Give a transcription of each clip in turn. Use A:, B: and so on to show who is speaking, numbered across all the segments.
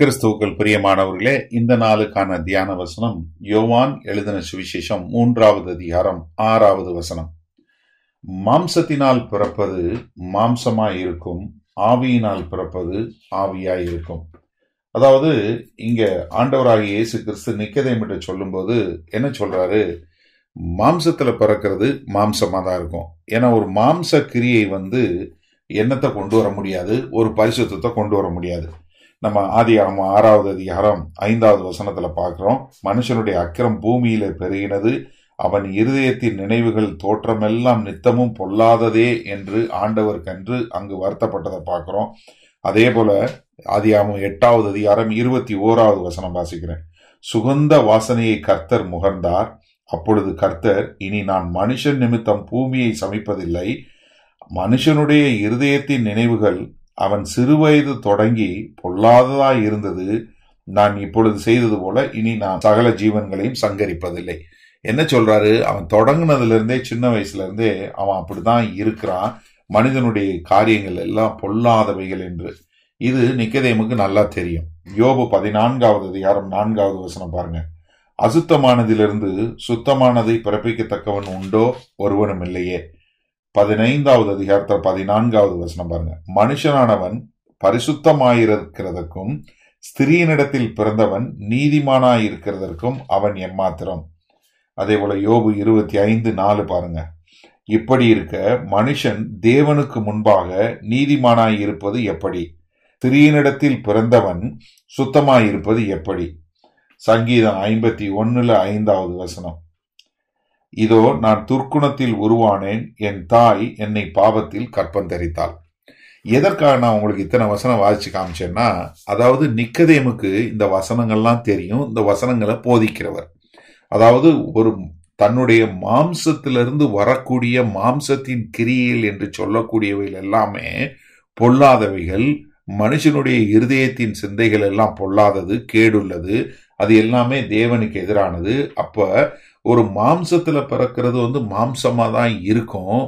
A: கிறிஸ்துவுக்கள் பிரியமானவர்களே இந்த நாளுக்கான தியான வசனம் யோவான் எழுதின சுவிசேஷம் மூன்றாவது அதிகாரம் ஆறாவது வசனம். மாம்சத்தினால் பிறப்பது மாம்சமாய் இருக்கும் ஆவியினால் பிறப்பது ஆவியாய் இருக்கும் அதாவது இங்க ஆண்டவராகிய இயேசு கிறிஸ்து நிக்கதைமிட்டு சொல்லும்போது என்ன சொல்றாரு? மாம்சத்துல பிறக்கிறது மாம்சமா தான் இருக்கும். ஏன்னா ஒரு மாம்ச கிரியை வந்து எண்ணத்தை கொண்டு வர முடியாது? ஒரு பரிசுத்தத்தை கொண்டு வர முடியாது. நம்ம ஆதிகாரம் ஆறாவது அதிகாரம் ஐந்தாவது வசனத்துல பார்க்கிறோம். மனுஷனுடைய அக்கிரம் பூமியில பெருகினது. அவன் இருதயத்தின் நினைவுகள் தோற்றமெல்லாம் நித்தமும் பொல்லாததே என்று ஆண்டவர் கன்று அங்கு வருத்தப்பட்டதை பார்க்கிறோம். அதே போல ஆதியாமும் எட்டாவது அதிகாரம் இருபத்தி ஓராவது வசனம் வாசிக்கிறேன். சுகந்த வாசனையை கர்த்தர் முகர்ந்தார் அப்பொழுது கர்த்தர் இனி நான் மனுஷன் நிமித்தம் பூமியை சமைப்பதில்லை. மனுஷனுடைய இருதயத்தின் நினைவுகள் அவன் சிறுவயது தொடங்கி பொல்லாததாய் இருந்தது. நான் இப்பொழுது செய்தது போல இனி நான் சகல ஜீவன்களையும் சங்கரிப்பதில்லை. என்ன சொல்றாரு? அவன் தொடங்கினதுல இருந்தே சின்ன வயசுல இருந்தே அவன் அப்படிதான் இருக்கிறான். மனிதனுடைய காரியங்கள் எல்லாம் பொல்லாதவைகள் என்று. இது நிக்கதேமுக்கு நல்லா தெரியும். யோபு பதினான்காவது அதிகாரம் நான்காவது வசனம் பாருங்க. அசுத்தமானதிலிருந்து சுத்தமானதை பிறப்பிக்கத்தக்கவன் உண்டோ? ஒருவனும் இல்லையே பதினைந்தாவது அதிகாரத்தில் பதினான்காவது வசனம் பாருங்க. மனுஷனானவன் பரிசுத்தமாயிருக்கிறதற்கும் ஸ்திரீனிடத்தில் பிறந்தவன் நீதிமானாயிருக்கிறதற்கும் அவன் எம்மாத்திரம். அதே போல யோபு இருபத்தி ஐந்து நாலு பாருங்க. இப்படி இருக்க மனுஷன் தேவனுக்கு முன்பாக நீதிமானாய் இருப்பது எப்படி? ஸ்திரீனிடத்தில் பிறந்தவன் சுத்தமாயிருப்பது எப்படி? சங்கீதம் ஐம்பத்தி ஒன்னுல ஐந்தாவது வசனம். இதோ நான் துர்க்குணத்தில் உருவானேன் என் தாய் என்னை பாவத்தில் கற்பந்தரித்தாள் எதற்காக நான் உங்களுக்கு இத்தனை வசனம் வாசிச்சு காமிச்சேன்னா அதாவது நிக்கதேமுக்கு இந்த வசனங்கள்லாம் தெரியும் இந்த வசனங்களை போதிக்கிறவர். அதாவது ஒரு தன்னுடைய மாம்சத்திலிருந்து வரக்கூடிய மாம்சத்தின் கிரியல் என்று சொல்லக்கூடியவைகள் எல்லாமே பொல்லாதவைகள் மனுஷனுடைய இருதயத்தின் சிந்தைகள் எல்லாம் பொல்லாதது கேடுள்ளது. அது எல்லாமே தேவனுக்கு எதிரானது. அப்போ ஒரு மாம்சத்தில் பிறக்கிறது வந்து மாம்சமாக தான் இருக்கும்.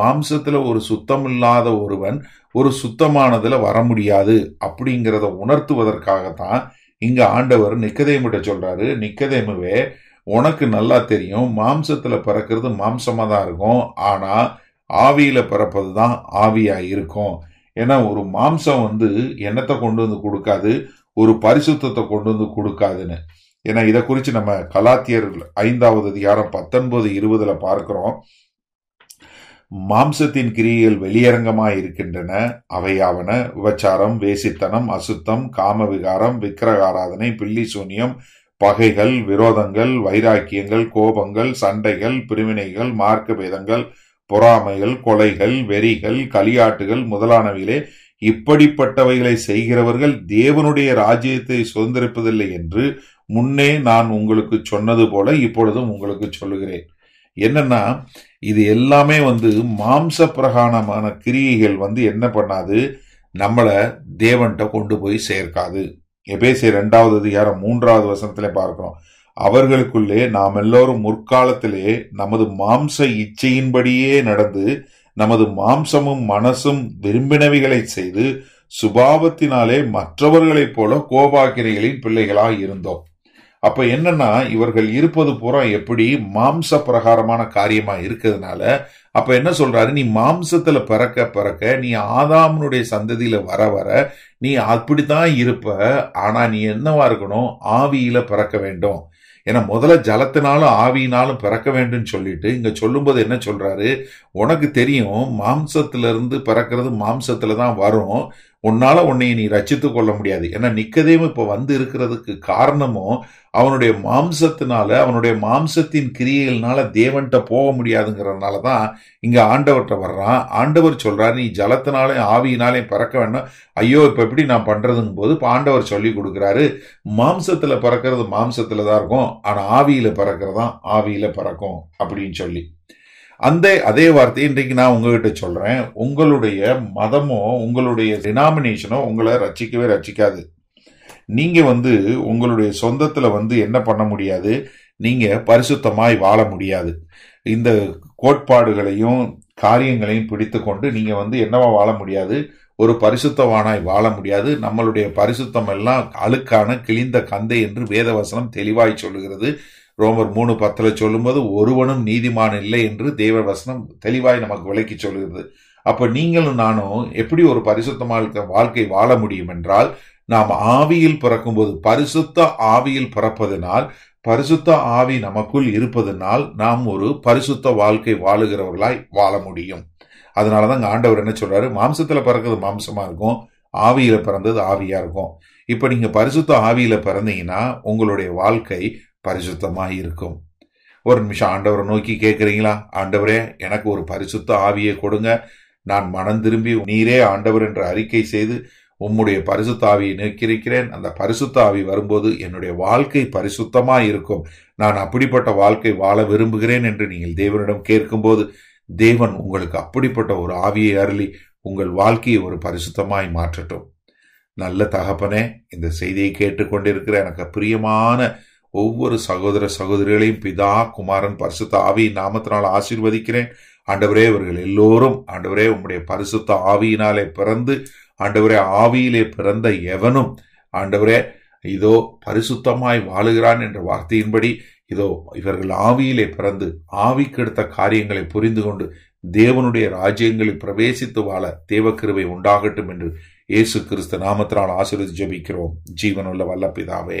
A: மாம்சத்தில் ஒரு சுத்தம் இல்லாத ஒருவன் ஒரு சுத்தமானதில் வர முடியாது அப்படிங்கிறத உணர்த்துவதற்காகத்தான் இங்கே ஆண்டவர் நிக்கதேமிட்ட சொல்கிறாரு நிக்கதேமுவே உனக்கு நல்லா தெரியும் மாம்சத்தில் பிறக்கிறது மாம்சமாக தான் இருக்கும். ஆனால் ஆவியில் பிறப்பது தான் ஆவியாக இருக்கும் ஏன்னா ஒரு மாம்சம் வந்து எண்ணத்தை கொண்டு வந்து கொடுக்காது ஒரு பரிசுத்தத்தை கொண்டு வந்து கொடுக்காதுன்னு. ஏன்னா இதை குறித்து நம்ம கலாத்தியர் ஐந்தாவது அதிகாரம் பத்தொன்பது இருபதுல பார்க்கிறோம். மாம்சத்தின் கிரியைகள் வெளியரங்கமாக இருக்கின்றன. அவையாவன விபச்சாரம் வேசித்தனம் அசுத்தம் காம விகாரம் விக்கிரகாராதனை பில்லி சூன்யம் பகைகள் விரோதங்கள் வைராக்கியங்கள் கோபங்கள் சண்டைகள் பிரிவினைகள் மார்க்க பேதங்கள் பொறாமைகள் கொலைகள் வெறிகள் களியாட்டுகள் முதலானவைகளே இப்படிப்பட்டவைகளை செய்கிறவர்கள் தேவனுடைய ராஜ்யத்தை சுதந்திரிப்பதில்லை என்று முன்னே நான் உங்களுக்கு சொன்னது போல இப்பொழுதும் உங்களுக்கு சொல்லுகிறேன். என்னன்னா இது எல்லாமே வந்து மாம்ச பிரகாணமான கிரியைகள் வந்து என்ன பண்ணாது நம்மளை தேவன்கிட்ட கொண்டு போய் சேர்க்காது. எபேசிய ரெண்டாவது அதிகாரம் மூன்றாவது வசனத்திலே பார்க்கிறோம். அவர்களுக்குள்ளே நாம் எல்லோரும் முற்காலத்திலே நமது மாம்ச இச்சையின்படியே நடந்து நமது மாம்சமும் மனசும் விரும்பினவைகளை செய்து சுபாவத்தினாலே மற்றவர்களைப் போல கோபாக்கிரைகளின் பிள்ளைகளாக இருந்தோம். அப்ப என்னன்னா இவர்கள் இருப்பது பூரா எப்படி மாம்ச பிரகாரமான காரியமா இருக்கிறதுனால அப்ப என்ன சொல்றாரு? நீ மாம்சத்துல பிறக்க பிறக்க நீ ஆதாமனுடைய சந்ததியில வர வர நீ அப்படித்தான் இருப்ப ஆனா நீ என்னவா இருக்கணும்? ஆவியில பிறக்க வேண்டும். ஏன்னா முதல்ல ஜலத்தினாலும் ஆவியினாலும் பிறக்க வேண்டும் சொல்லிட்டு இங்க சொல்லும்போது என்ன சொல்றாரு? உனக்கு தெரியும் மாம்சத்திலிருந்து பிறக்கிறது மாம்சத்துல தான் வரும். உன்னால உன்னை நீ ரச்சித்து கொள்ள முடியாது. ஏன்னா நிக்கதையும் இப்போ வந்து இருக்கிறதுக்கு காரணமும் அவனுடைய மாம்சத்தினால அவனுடைய மாம்சத்தின் கிரியைகள்னால தேவன்கிட்ட போக முடியாதுங்கிறதுனால தான் இங்கே ஆண்டவர்கிட்ட வர்றான். ஆண்டவர் சொல்கிறார் நீ ஜலத்தினாலே ஆவியினாலையும் பறக்க வேண்டாம். ஐயோ இப்போ எப்படி நான் பண்ணுறதுங்க போது இப்போ ஆண்டவர் சொல்லி கொடுக்குறாரு மாம்சத்தில் பறக்கிறது மாம்சத்தில் தான் இருக்கும். ஆனால் ஆவியில் பறக்கிறது தான் ஆவியில் பறக்கும் அப்படின்னு சொல்லி. அந்த அதே வார்த்தையை இன்றைக்கு நான் உங்ககிட்ட சொல்றேன். உங்களுடைய மதமோ உங்களுடைய டினாமினேஷனோ உங்களை ரச்சிக்கவே ரச்சிக்காது நீங்க வந்து உங்களுடைய சொந்தத்துல வந்து என்ன பண்ண முடியாது? நீங்க பரிசுத்தமாய் வாழ முடியாது. இந்த கோட்பாடுகளையும் காரியங்களையும் பிடித்து கொண்டு நீங்க வந்து என்னவா வாழ முடியாது? ஒரு பரிசுத்தவானாய் வாழ முடியாது. நம்மளுடைய பரிசுத்தம் எல்லாம் அழுக்கான கிழிந்த கந்தை என்று வேதவசனம் தெளிவாய் சொல்லுகிறது. ரோமர் மூணு பத்தில் சொல்லும்போது ஒருவனும் நீதிமான் இல்லை என்று தேவ வசனம் தெளிவாய் நமக்கு விளக்கி சொல்லுகிறது அப்போ நீங்களும் நானும் எப்படி ஒரு பரிசுத்தமாக வாழ்க்கை வாழ முடியும் என்றால் நாம் ஆவியில் பிறக்கும்போது பரிசுத்த ஆவியில் பிறப்பதனால் பரிசுத்த ஆவி நமக்குள் இருப்பதனால் நாம் ஒரு பரிசுத்த வாழ்க்கை வாழுகிறவர்களாய் வாழ முடியும். அதனால தான் ஆண்டவர் என்ன சொல்றாரு? மாம்சத்துல பிறக்கிறது மாம்சமா இருக்கும் ஆவியில பிறந்தது ஆவியா இருக்கும். இப்ப நீங்க பரிசுத்த ஆவியில பிறந்தீங்கன்னா உங்களுடைய வாழ்க்கை பரிசுத்தமாக இருக்கும் ஒரு நிமிஷம் ஆண்டவரை நோக்கி கேட்குறீங்களா? ஆண்டவரே எனக்கு ஒரு பரிசுத்த ஆவியை கொடுங்க. நான் மனம் திரும்பி நீரே ஆண்டவர் என்று அறிக்கை செய்து உம்முடைய பரிசுத்த ஆவியை நோக்கியிருக்கிறேன். அந்த பரிசுத்த ஆவி வரும்போது என்னுடைய வாழ்க்கை பரிசுத்தமாக இருக்கும் நான் அப்படிப்பட்ட வாழ்க்கை வாழ விரும்புகிறேன் என்று நீங்கள் தேவனிடம் கேட்கும்போது தேவன் உங்களுக்கு அப்படிப்பட்ட ஒரு ஆவியை அருளி உங்கள் வாழ்க்கையை ஒரு பரிசுத்தமாய் மாற்றட்டும். நல்ல தகப்பனே இந்த செய்தியை கேட்டுக்கொண்டிருக்கிற எனக்கு பிரியமான ஒவ்வொரு சகோதர சகோதரிகளையும் பிதா குமாரன் பரிசுத்த ஆவியின் நாமத்தினால் ஆசீர்வதிக்கிறேன். ஆண்டவரே இவர்கள் எல்லோரும் ஆண்டவரே உம்முடைய பரிசுத்த ஆவியினாலே பிறந்து ஆண்டவரே ஆவியிலே பிறந்த எவனும் ஆண்டவரே இதோ பரிசுத்தமாய் வாழுகிறான் என்ற வார்த்தையின்படி இதோ இவர்கள் ஆவியிலே பிறந்து ஆவிக்கெடுத்த காரியங்களை புரிந்து கொண்டு தேவனுடைய ராஜ்யங்களில் பிரவேசித்து வாழ தேவக்கிருவை உண்டாகட்டும் என்று இயேசு கிறிஸ்து நாமத்தினால் ஆசீர்வதி ஜபிக்கிறோம். ஜீவனுள்ள வல்ல பிதாவே